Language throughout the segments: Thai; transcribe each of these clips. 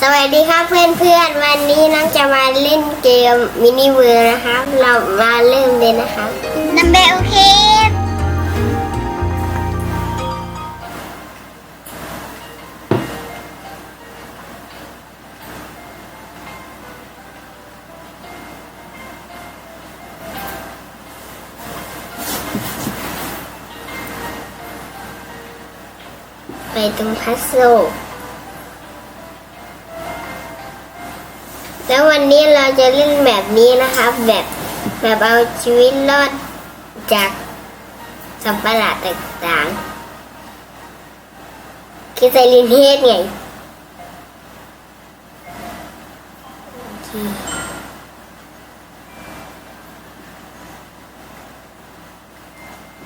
สวัสดีครับเพื่อนๆ วันนี้น้องจะมาเล่นเกมมินิเวิร์นะครับเรามาเริ่มเลยนะครับนัมเบโอเคไปตรงพัซโซ แล้ววันนี้เราจะเล่นแบบนี้นะครับแบบแบบเอาชีวิตรอดจากสัตว์ประหลาดต่างๆคือไซลินเฮดไง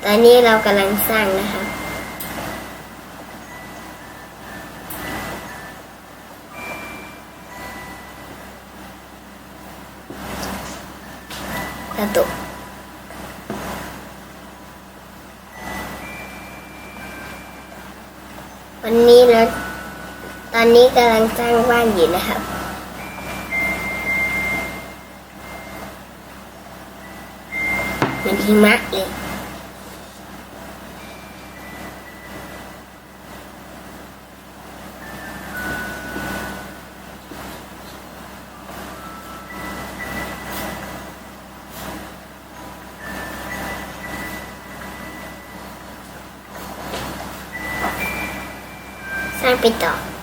ตอนนี้เรากำลังสร้างนะครับกระ ตุวันนี้นะ ตอนนี้กำลังสร้างบ้านอยู่นะครับเหมันหิมะเลย สร้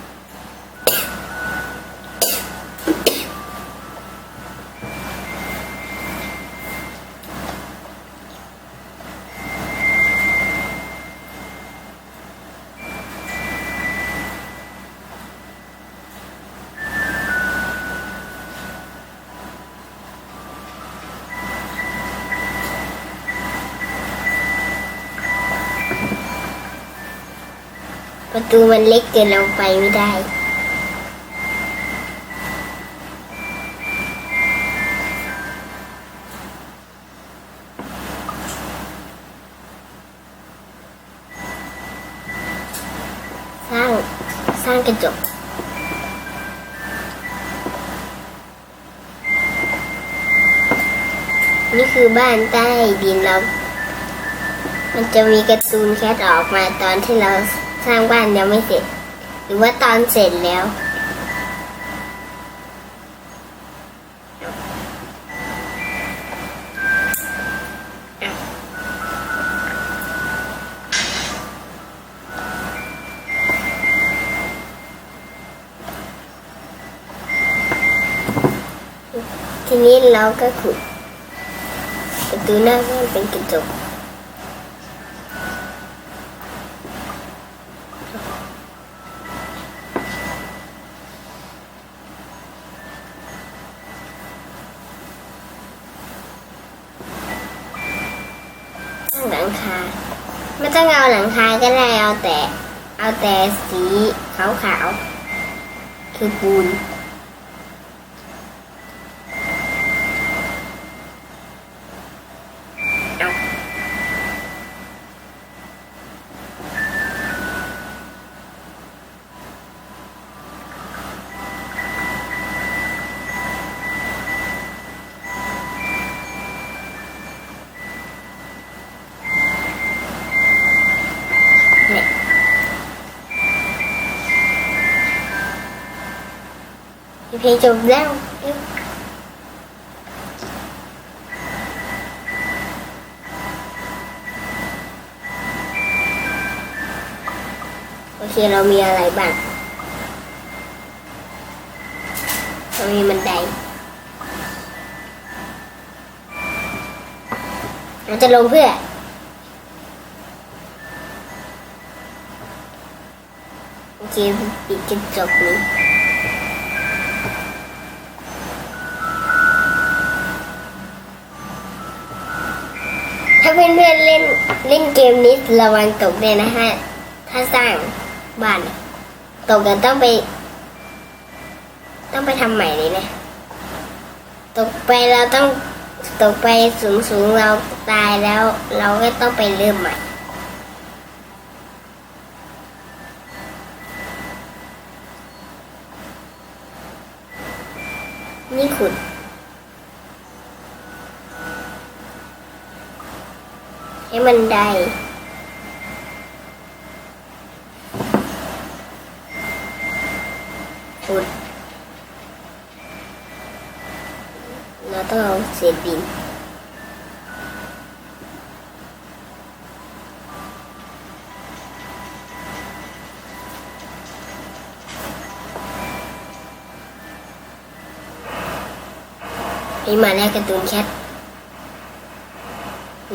ประตูมันเล็กเกินเราไปไม่ได้ สร้าง สร้างกระจกนี่คือบ้านใต้ดินเรา มันจะมีการ์ตูนแคทออกมาตอนที่เรา สร้างบ้านยังไม่เสร็จ หรือว่าตอนเสร็จแล้ว ทีนี้เราก็ขุดประตูหน้าบ้านเป็นกระจก ตั้งหลังคา ไม่ ทายก็ได้เอาแต่ เอาแต่สีขาวๆคือปูน เพลงจบแล้วโอเคเรามีอะไรบ้างเรามีบันไดเราจะลงเพื่อโอเคปิดกระจกนี้ ถ้าเพื่อนเล่นเล่นเกมนี้ระวังตกเลยนะฮะ ถ้าสร้างบ้านตกกันต้องไป ต้องไปทำใหม่เลยนะตกไปเราต้องตกไปสูงๆเราตายแล้ว เราก็ต้องไปเริ่มใหม่นี่ขุด ให้มันได้ขุดเราต้องเอาเศษดินนี่มาแล้วการ์ตูนแคท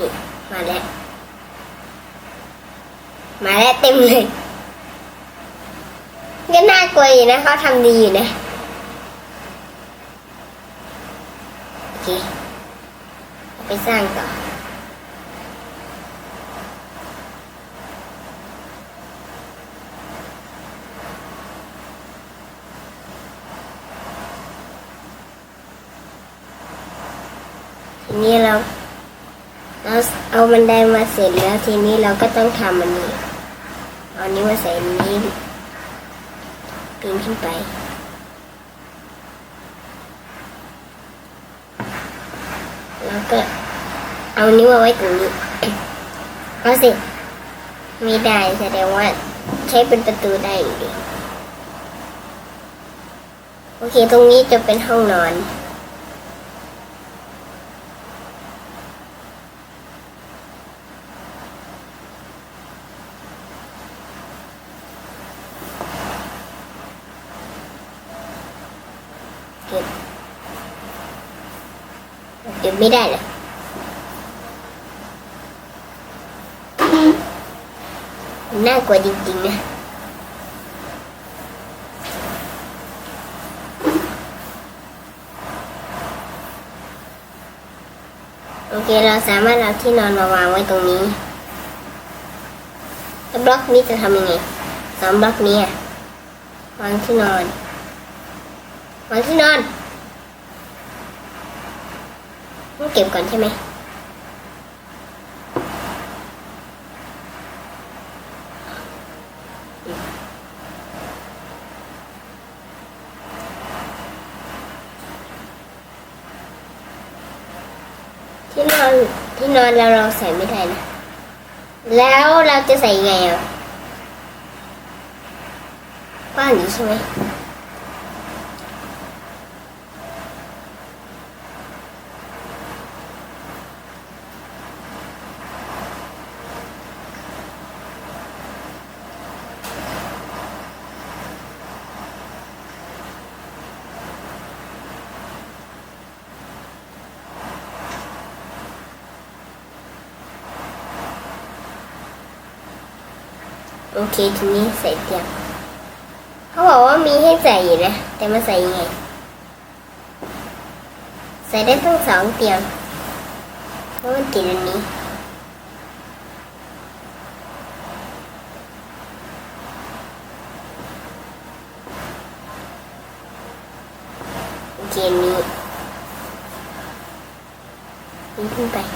นี่ มาแล้ว มาแล้วเต็มเลยก็น่ากลัวอยู่นะเขาทำดีอยู่นะโอเคไปสร้างต่อทีนี้เรา เอาบันไดมาเสร็จแล้วทีนี้เราก็ต้องทำอันนี้เอาอันนี้มาใส่นี้ปีนขึ้นไปแล้วก็เอาอันนี้มาไว้ตรงนี้เอาสิไม่ได้แสดงว่าใช้เป็นประตูได้อยู่ดี โอเค ตรงนี้จะเป็นห้องนอน เก็บเก็บไม่ได้เลยน่ากลัวจริงๆนะโอเคเราสามารถเอาที่นอนมาวางไว้ตรงนี้แล้วบล็อกนี้จะทำยังไงสองบล็อกนี้วางที่นอน วางที่นอนต้องเก็บก่อนใช่ไหมที่นอนที่นอนเราเราใส่ไม่ได้นะ แล้วเราจะใส่ไงอะกว้างอยู่ใช่ไหม โอเคทีนี้ใส่เตียงเขาบอกว่ามีให้ใส่อยู่นะ แต่มาใส่ยังไง ใส่ได้ทั้งสองเตียงเพราะมันติดอันนี้โอเคนนี้นี่ขึ้นไป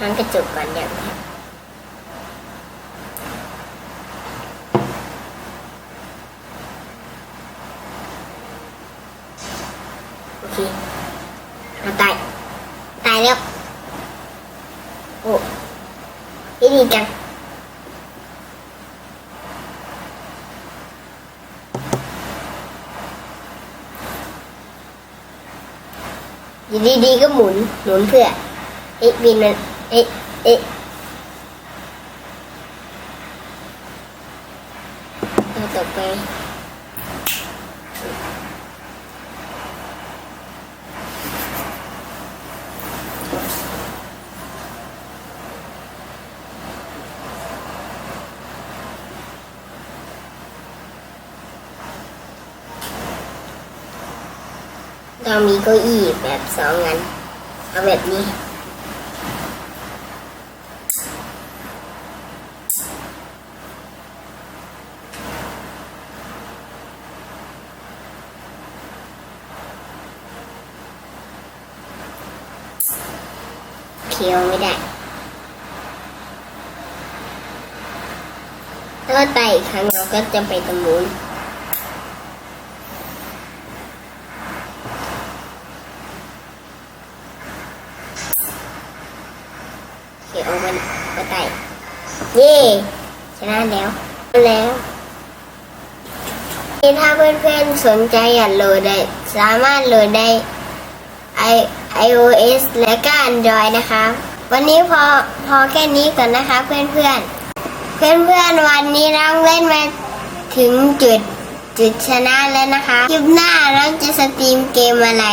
หางกระจุกก่อนอย่างนี้โอเคเราตาย ตายแล้ว โอ้ยดีจังอยู่ดีๆก็หมุนหมุนเพื่อเอ๊ะบินมัน เอ๊ะ เอ๊ะต่อไปเรามีเก้าอี้แบบสองอันเอาแบบนี้ คี้ยวไม่ได้ถ้าก็ไต่อีกครั้งเราก็จะไปตรงนู้นเขียวมันก็ไต่เย่ชนะแล้วแล้วถ้าเพื่อนๆสนใจอยากโหลดได้ สามารถโหลดได้ i iOS และก็ Android นะคะ วันนี้พอพอแค่นี้ก่อนนะคะเพื่อนเพื่อนเพื่อนเพื่อนวันนี้น้องเล่นมาถึงจุดจุดชนะแล้วนะคะ คลิปหน้าน้องจะสตรีมเกมอะไร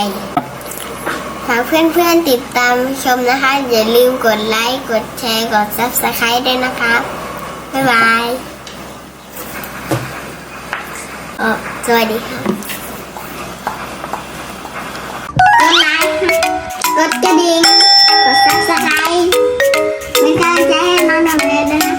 ฝากเพื่อนเพื่อนติดตามชมนะคะ อย่าลืมกดไลค์ กดแชร์ กด Subscribe ด้วยนะคะบ๊ายบายเออสวัสดีค่ะ กดกระดิ่ง กดซับสไครต์เป็นกำลังใจให้น้อนุ่เลยนะ